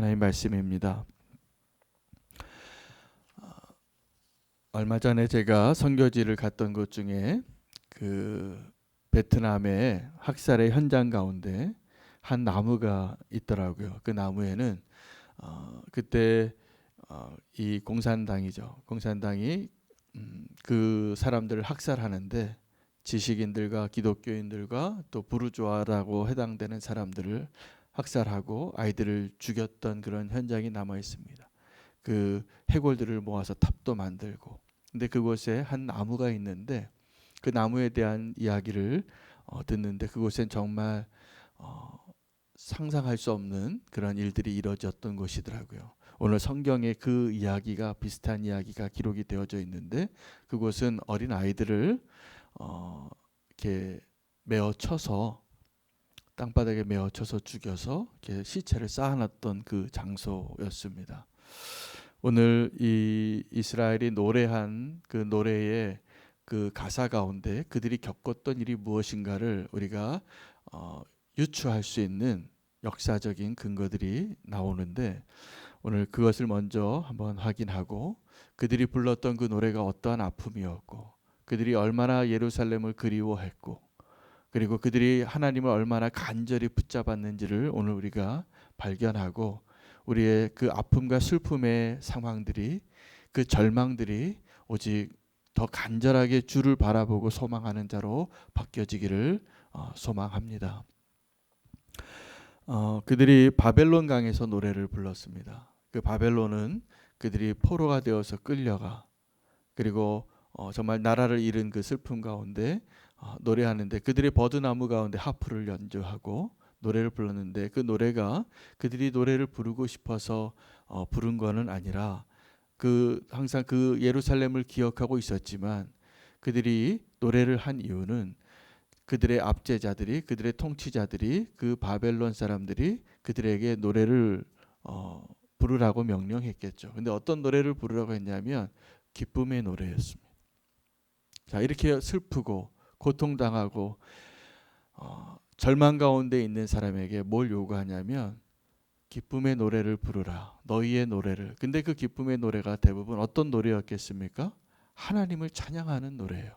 하나님 말씀입니다. 어, 얼마 전에 제가 선교지를 갔던 곳 중에 그 베트남의 학살의 현장 가운데 한 나무가 있더라고요. 그 나무에는 어, 그때 어, 이 공산당이죠. 공산당이 음, 그 사람들을 학살하는데 지식인들과 기독교인들과 또 부르주아라고 해당되는 사람들을 학살하고 아이들을 죽였던 그런 현장이 남아 있습니다. 그 해골들을 모아서 탑도 만들고 근데 그곳에 한 나무가 있는데 그 나무에 대한 이야기를 어, 듣는데 그곳엔 정말 어, 상상할 수 없는 그런 일들이 이루어졌던 곳이더라고요. 오늘 성경에 그 이야기가 비슷한 이야기가 기록이 되어져 있는데 그곳은 어린 아이들을 어, 이렇게 메어 쳐서 땅바닥에 메어 쳐서 죽여서 시체를 쌓아놨던 그 장소였습니다. 오늘 이 이스라엘이 노래한 그 노래의 그 가사 가운데 그들이 겪었던 일이 무엇인가를 우리가 어, 유추할 수 있는 역사적인 근거들이 나오는데 오늘 그것을 먼저 한번 확인하고 그들이 불렀던 그 노래가 어떠한 아픔이었고 그들이 얼마나 예루살렘을 그리워했고 그리고 그들이 하나님을 얼마나 간절히 붙잡았는지를 오늘 우리가 발견하고 우리의 그 아픔과 슬픔의 상황들이 그 절망들이 오직 더 간절하게 주를 바라보고 소망하는 자로 바뀌어지기를 어, 소망합니다. 어, 그들이 바벨론 강에서 노래를 불렀습니다. 그 바벨론은 그들이 포로가 되어서 끌려가 그리고 어, 정말 나라를 잃은 그 슬픔 가운데 어, 노래하는데 그들이 버드나무 가운데 하프를 연주하고 노래를 불렀는데 그 노래가 그들이 노래를 부르고 싶어서 어, 부른 거는 아니라 그 항상 그 예루살렘을 기억하고 있었지만 그들이 노래를 한 이유는 그들의 압제자들이 그들의 통치자들이 그 바벨론 사람들이 그들에게 노래를 어, 부르라고 명령했겠죠. 근데 어떤 노래를 부르라고 했냐면 기쁨의 노래였습니다. 자 이렇게 슬프고 고통당하고 어, 절망 가운데 있는 사람에게 뭘 요구하냐면 기쁨의 노래를 부르라. 너희의 노래를. 근데 그 기쁨의 노래가 대부분 어떤 노래였겠습니까? 하나님을 찬양하는 노래예요.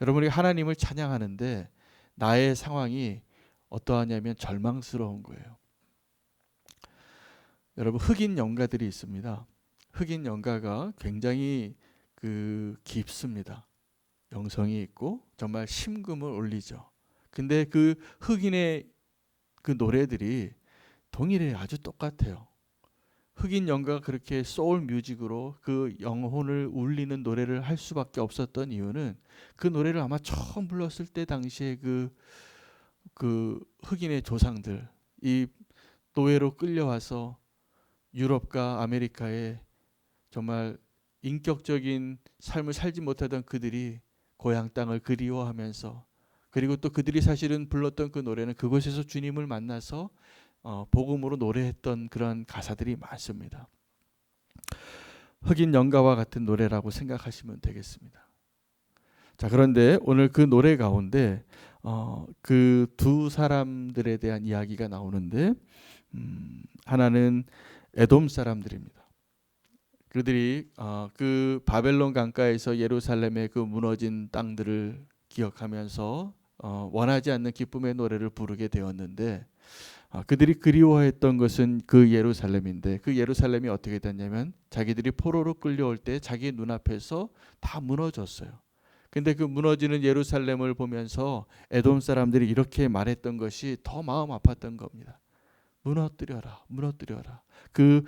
여러분이 하나님을 찬양하는데 나의 상황이 어떠하냐면 절망스러운 거예요. 여러분 흑인 연가들이 있습니다. 흑인 연가가 굉장히 그 깊습니다. 영성이 있고 정말 심금을 울리죠. 근데 그 흑인의 그 노래들이 동일해 아주 똑같아요. 흑인 연가가 그렇게 소울 뮤직으로 그 영혼을 울리는 노래를 할 수밖에 없었던 이유는 그 노래를 아마 처음 불렀을 때 당시에 그, 그 흑인의 조상들 이 노예로 끌려와서 유럽과 아메리카에 정말 인격적인 삶을 살지 못하던 그들이 고향 땅을 그리워하면서 그리고 또 그들이 사실은 불렀던 그 노래는 그곳에서 주님을 만나서 어, 복음으로 노래했던 그런 가사들이 많습니다. 흑인 연가와 같은 노래라고 생각하시면 되겠습니다. 자 그런데 오늘 그 노래 가운데 어, 그 두 사람들에 대한 이야기가 나오는데 음, 하나는 에돔 사람들입니다. 그들이 어, 그 바벨론 강가에서 예루살렘의 그 무너진 땅들을 기억하면서 어, 원하지 않는 기쁨의 노래를 부르게 되었는데 어, 그들이 그리워했던 것은 그 예루살렘인데 그 예루살렘이 어떻게 됐냐면 자기들이 포로로 끌려올 때 자기 눈앞에서 다 무너졌어요. 근데 그 무너지는 예루살렘을 보면서 에돔 사람들이 이렇게 말했던 것이 더 마음 아팠던 겁니다. 무너뜨려라, 무너뜨려라. 그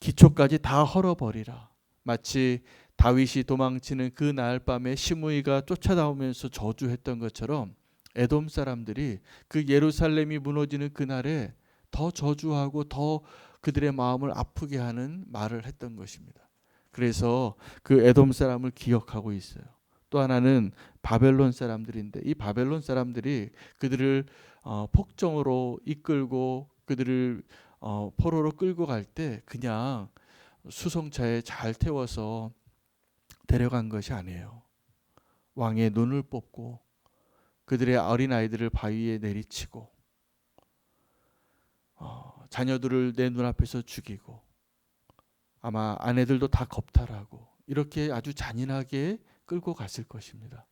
기초까지 다 헐어버리라. 마치 다윗이 도망치는 그 날 밤에 시므이가 쫓아나오면서 저주했던 것처럼 에돔 사람들이 그 예루살렘이 무너지는 그날에 더 저주하고 더 그들의 마음을 아프게 하는 말을 했던 것입니다. 그래서 그 에돔 사람을 기억하고 있어요. 또 하나는 바벨론 사람들인데 이 바벨론 사람들이 그들을 어, 폭정으로 이끌고 그들을 어, 포로로 끌고 갈 때 그냥 수송차에 잘 태워서 데려간 것이 아니에요. 왕의 눈을 뽑고 그들의 어린 아이들을 바위에 내리치고 어, 자녀들을 내 눈앞에서 죽이고 아마 아내들도 다 겁탈하고 이렇게 아주 잔인하게 끌고 갔을 것입니다.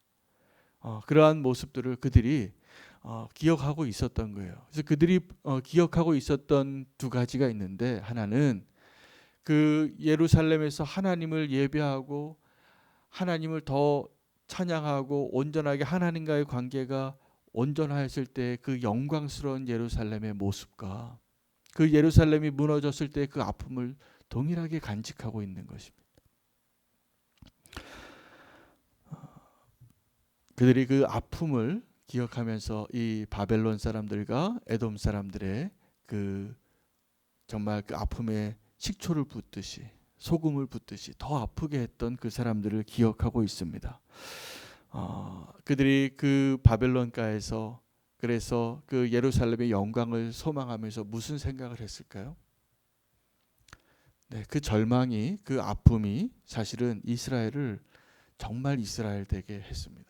어, 그러한 모습들을 그들이 어, 기억하고 있었던 거예요. 그래서 그들이 어, 기억하고 있었던 두 가지가 있는데 하나는 그 예루살렘에서 하나님을 예배하고 하나님을 더 찬양하고 온전하게 하나님과의 관계가 온전하였을 때 그 영광스러운 예루살렘의 모습과 그 예루살렘이 무너졌을 때 그 아픔을 동일하게 간직하고 있는 것입니다. 그들이 그 아픔을 기억하면서 이 바벨론 사람들과 에돔 사람들의 그 정말 그 아픔에 식초를 붓듯이 소금을 붓듯이 더 아프게 했던 그 사람들을 기억하고 있습니다. 어, 그들이 그 바벨론가에서 그래서 그 예루살렘의 영광을 소망하면서 무슨 생각을 했을까요? 네, 그 절망이 그 아픔이 사실은 이스라엘을 정말 이스라엘 되게 했습니다.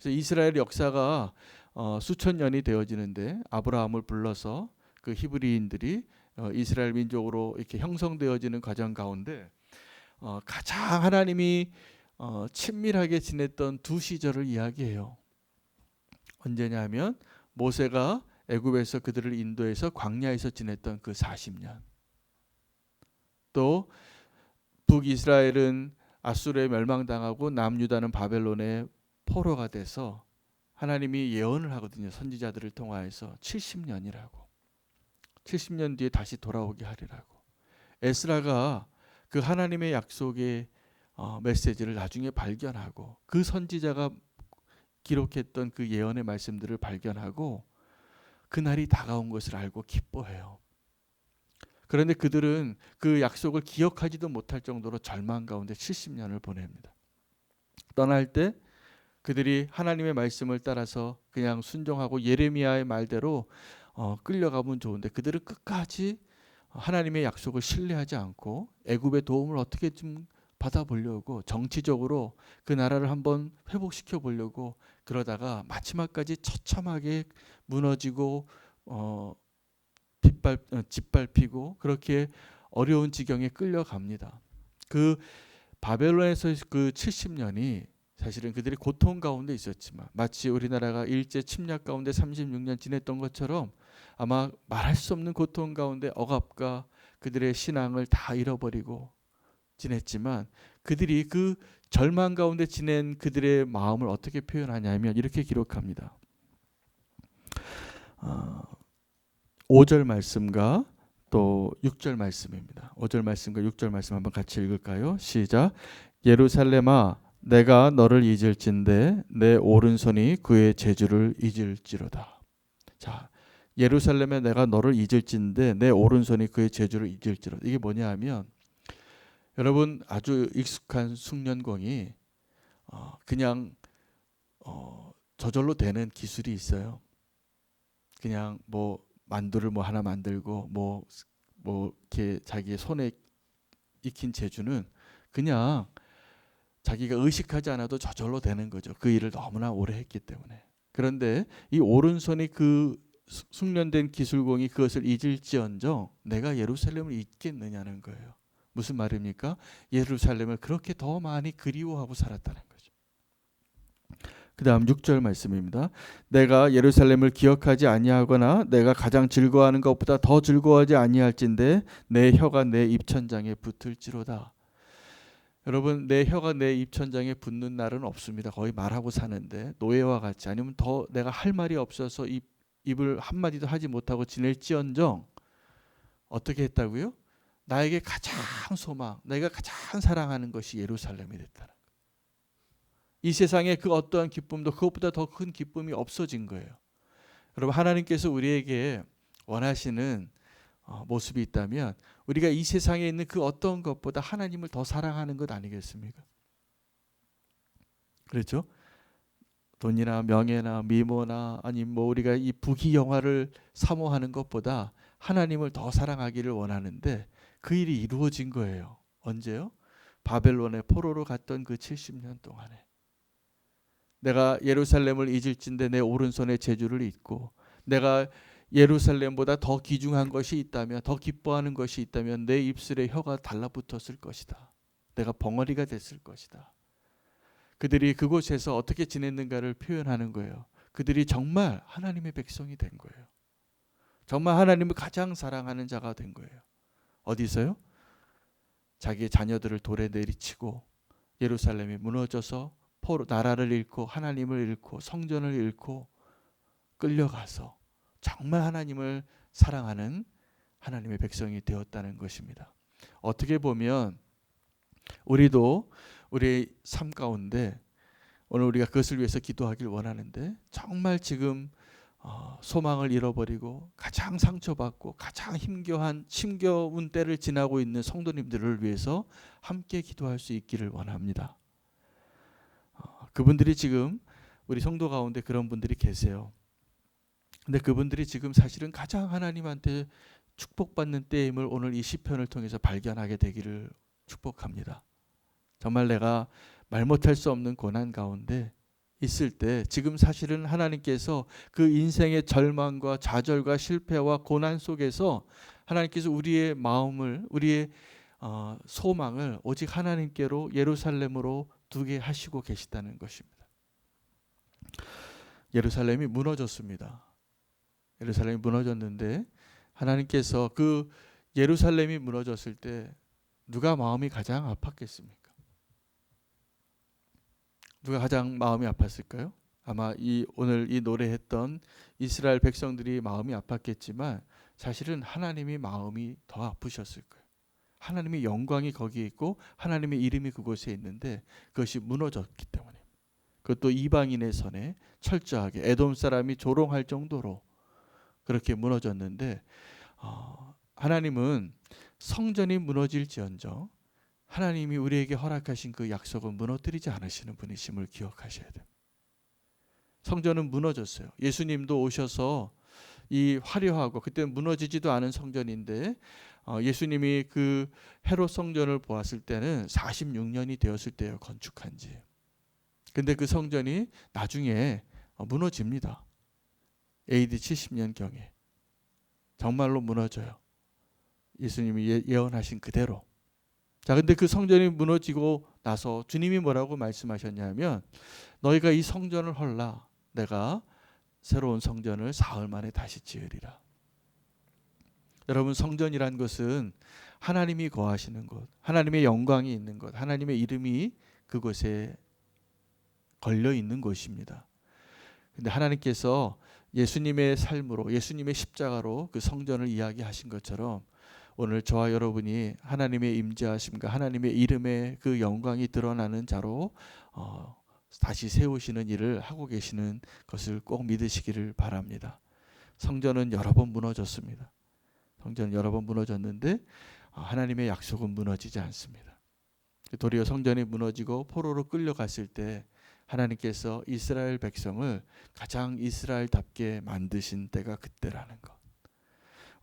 그래서 이스라엘 역사가 어, 수천 년이 되어지는데 아브라함을 불러서 그 히브리인들이 어, 이스라엘 민족으로 이렇게 형성되어지는 과정 가운데 어, 가장 하나님이 어, 친밀하게 지냈던 두 시절을 이야기해요. 언제냐면 모세가 애굽에서 그들을 인도해서 광야에서 지냈던 그 40년. 또 북이스라엘은 아수르에 멸망당하고 남유다는 바벨론의 포로가 돼서 하나님이 예언을 하거든요. 선지자들을 통하여서 70년이라고. 70년 뒤에 다시 돌아오게 하리라고. 에스라가 그 하나님의 약속의 어, 메시지를 나중에 발견하고 그 선지자가 기록했던 그 예언의 말씀들을 발견하고 그날이 다가온 것을 알고 기뻐해요. 그런데 그들은 그 약속을 기억하지도 못할 정도로 절망 가운데 70년을 보냅니다. 떠날 때 그들이 하나님의 말씀을 따라서 그냥 순종하고 예레미야의 말대로 어, 끌려가면 좋은데 그들은 끝까지 하나님의 약속을 신뢰하지 않고 애굽의 도움을 어떻게 좀 받아보려고 정치적으로 그 나라를 한번 회복시켜 보려고 그러다가 마지막까지 처참하게 무너지고 어, 빗발 어, 짓밟히고 그렇게 어려운 지경에 끌려갑니다. 그 바벨론에서 그 70년이 사실은 그들이 고통 가운데 있었지만 마치 우리나라가 일제 침략 가운데 36년 지냈던 것처럼 아마 말할 수 없는 고통 가운데 억압과 그들의 신앙을 다 잃어버리고 지냈지만 그들이 그 절망 가운데 지낸 그들의 마음을 어떻게 표현하냐면 이렇게 기록합니다. 어, 5절 말씀과 또 6절 말씀입니다. 5절 말씀과 6절 말씀 한번 같이 읽을까요? 시작. 예루살렘아 내가 너를 잊을진데 내 오른손이 그의 재주를 잊을지로다. 자, 예루살렘에 내가 너를 잊을진데 내 오른손이 그의 재주를 잊을지로다. 이게 뭐냐 하면 여러분 아주 익숙한 숙련공이 어, 그냥 어, 저절로 되는 기술이 있어요. 그냥 뭐 만두를 뭐 하나 만들고 뭐뭐 뭐 이렇게 자기 손에 익힌 재주는 그냥 자기가 의식하지 않아도 저절로 되는 거죠. 그 일을 너무나 오래 했기 때문에. 그런데 이 오른손이 그 숙련된 기술공이 그것을 잊을지언정 내가 예루살렘을 잊겠느냐는 거예요. 무슨 말입니까? 예루살렘을 그렇게 더 많이 그리워하고 살았다는 거죠. 그 다음 6절 말씀입니다. 내가 예루살렘을 기억하지 아니하거나 내가 가장 즐거워하는 것보다 더 즐거워하지 아니할진대 내 혀가 내 입천장에 붙을지로다. 여러분 내 혀가 내 입천장에 붙는 날은 없습니다. 거의 말하고 사는데 노예와 같이 아니면 더 내가 할 말이 없어서 입, 입을 한 마디도 하지 못하고 지낼지언정 어떻게 했다고요? 나에게 가장 소망, 내가 가장 사랑하는 것이 예루살렘이 됐다는 이 세상에 그 어떠한 기쁨도 그것보다 더 큰 기쁨이 없어진 거예요. 여러분 하나님께서 우리에게 원하시는 어, 모습이 있다면 우리가 이 세상에 있는 그 어떤 것보다 하나님을 더 사랑하는 것 아니겠습니까? 그렇죠? 돈이나 명예나 미모나 아니면 뭐 우리가 이 부귀 영화를 사모하는 것보다 하나님을 더 사랑하기를 원하는데 그 일이 이루어진 거예요. 언제요? 바벨론의 포로로 갔던 그 70년 동안에 내가 예루살렘을 잊을진데 내 오른손에 제주를 잊고 내가 예루살렘보다 더 귀중한 것이 있다면 더 기뻐하는 것이 있다면 내 입술에 혀가 달라붙었을 것이다. 내가 벙어리가 됐을 것이다. 그들이 그곳에서 어떻게 지냈는가를 표현하는 거예요. 그들이 정말 하나님의 백성이 된 거예요. 정말 하나님을 가장 사랑하는 자가 된 거예요. 어디서요? 자기의 자녀들을 돌에 내리치고 예루살렘이 무너져서 포로 나라를 잃고 하나님을 잃고 성전을 잃고 끌려가서 정말 하나님을 사랑하는 하나님의 백성이 되었다는 것입니다. 어떻게 보면 우리도 우리의 삶 가운데 오늘 우리가 그것을 위해서 기도하길 원하는데 정말 지금 어, 소망을 잃어버리고 가장 상처받고 가장 힘겨운 힘겨운 때를 지나고 있는 성도님들을 위해서 함께 기도할 수 있기를 원합니다. 어, 그분들이 지금 우리 성도 가운데 그런 분들이 계세요. 근데 그분들이 지금 사실은 가장 하나님한테 축복받는 때임을 오늘 이 시편을 통해서 발견하게 되기를 축복합니다. 정말 내가 말 못할 수 없는 고난 가운데 있을 때 지금 사실은 하나님께서 그 인생의 절망과 좌절과 실패와 고난 속에서 하나님께서 우리의 마음을 우리의 어, 소망을 오직 하나님께로 예루살렘으로 두게 하시고 계시다는 것입니다. 예루살렘이 무너졌습니다. 예루살렘이 무너졌는데 하나님께서 그 예루살렘이 무너졌을 때 누가 마음이 가장 아팠겠습니까? 누가 가장 마음이 아팠을까요? 아마 이 오늘 이 노래했던 이스라엘 백성들이 마음이 아팠겠지만 사실은 하나님이 마음이 더 아프셨을 거예요. 하나님의 영광이 거기에 있고 하나님의 이름이 그곳에 있는데 그것이 무너졌기 때문에 그것도 이방인의 선에 철저하게 에돔 사람이 조롱할 정도로 그렇게 무너졌는데 어, 하나님은 성전이 무너질지언정 하나님이 우리에게 허락하신 그 약속은 무너뜨리지 않으시는 분이심을 기억하셔야 돼요. 성전은 무너졌어요. 예수님도 오셔서 이 화려하고 그때 무너지지도 않은 성전인데 어, 예수님이 그 헤롯 성전을 보았을 때는 46년이 되었을 때요 건축한 지. 근데 그 성전이 나중에 어, 무너집니다. AD 70년 경에 정말로 무너져요. 예수님이 예, 예언하신 그대로. 자, 근데 그 성전이 무너지고 나서 주님이 뭐라고 말씀하셨냐면 너희가 이 성전을 헐라 내가 새로운 성전을 사흘 만에 다시 지으리라. 여러분 성전이란 것은 하나님이 거하시는 곳, 하나님의 영광이 있는 곳, 하나님의 이름이 그곳에 걸려 있는 곳입니다. 근데 하나님께서 예수님의 삶으로 예수님의 십자가로 그 성전을 이야기하신 것처럼 오늘 저와 여러분이 하나님의 임재하심과 하나님의 이름의 그 영광이 드러나는 자로 어, 다시 세우시는 일을 하고 계시는 것을 꼭 믿으시기를 바랍니다. 성전은 여러 번 무너졌습니다. 성전은 여러 번 무너졌는데 어, 하나님의 약속은 무너지지 않습니다. 도리어 성전이 무너지고 포로로 끌려갔을 때 하나님께서 이스라엘 백성을 가장 이스라엘답게 만드신 때가 그때라는 것.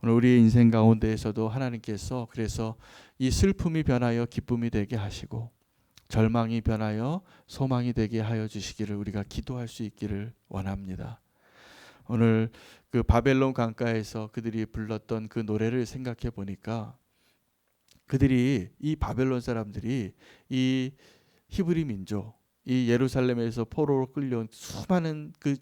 오늘 우리의 인생 가운데에서도 하나님께서 그래서 이 슬픔이 변하여 기쁨이 되게 하시고 절망이 변하여 소망이 되게 하여 주시기를 우리가 기도할 수 있기를 원합니다. 오늘 그 바벨론 강가에서 그들이 불렀던 그 노래를 생각해 보니까 그들이 이 바벨론 사람들이 이 히브리 민족 이 예루살렘에서 포로로 끌려온 수많은 그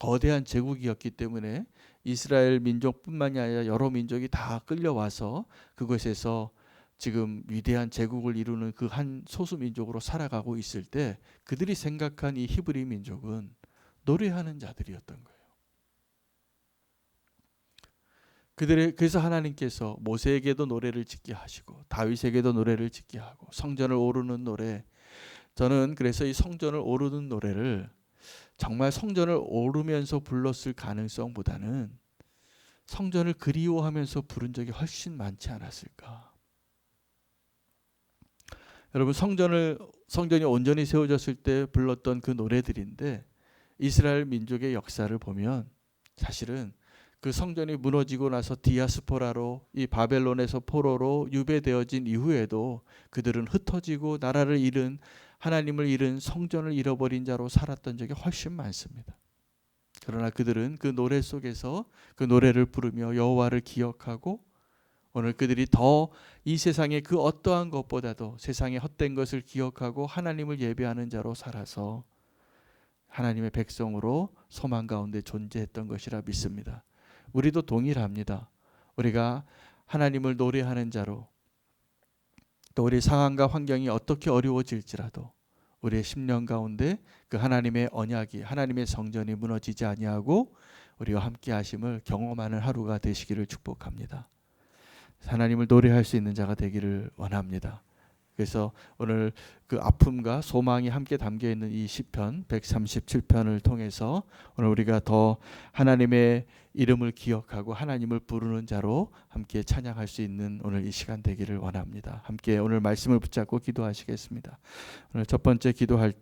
거대한 제국이었기 때문에 이스라엘 민족뿐만이 아니라 여러 민족이 다 끌려와서 그것에서 지금 위대한 제국을 이루는 그 한 소수 민족으로 살아가고 있을 때 그들이 생각한 이 히브리 민족은 노래하는 자들이었던 거예요. 그들의 그래서 하나님께서 모세에게도 노래를 짓게 하시고 다윗에게도 노래를 짓게 하고 성전을 오르는 노래 저는 그래서 이 성전을 오르는 노래를 정말 성전을 오르면서 불렀을 가능성보다는 성전을 그리워하면서 부른 적이 훨씬 많지 않았을까. 여러분 성전을 성전이 온전히 세워졌을 때 불렀던 그 노래들인데 이스라엘 민족의 역사를 보면 사실은 그 성전이 무너지고 나서 디아스포라로 이 바벨론에서 포로로 유배되어진 이후에도 그들은 흩어지고 나라를 잃은 하나님을 잃은 성전을 잃어버린 자로 살았던 적이 훨씬 많습니다. 그러나 그들은 그 노래 속에서 그 노래를 부르며 여호와를 기억하고 오늘 그들이 더 이 세상의 그 어떠한 것보다도 세상의 헛된 것을 기억하고 하나님을 예배하는 자로 살아서 하나님의 백성으로 소망 가운데 존재했던 것이라 믿습니다. 우리도 동일합니다. 우리가 하나님을 노래하는 자로 또 우리 상황과 환경이 어떻게 어려워질지라도 우리의 심령 가운데 그 하나님의 언약이 하나님의 성전이 무너지지 아니하고 우리와 함께 하심을 경험하는 하루가 되시기를 축복합니다. 하나님을 노래할 수 있는 자가 되기를 원합니다. 그래서 오늘 그 아픔과 소망이 함께 담겨 있는 이 시편 137편을 통해서 오늘 우리가 더 하나님의 이름을 기억하고 하나님을 부르는 자로 함께 찬양할 수 있는 오늘 이 시간 되기를 원합니다. 함께 오늘 말씀을 붙잡고 기도하시겠습니다. 오늘 첫 번째 기도할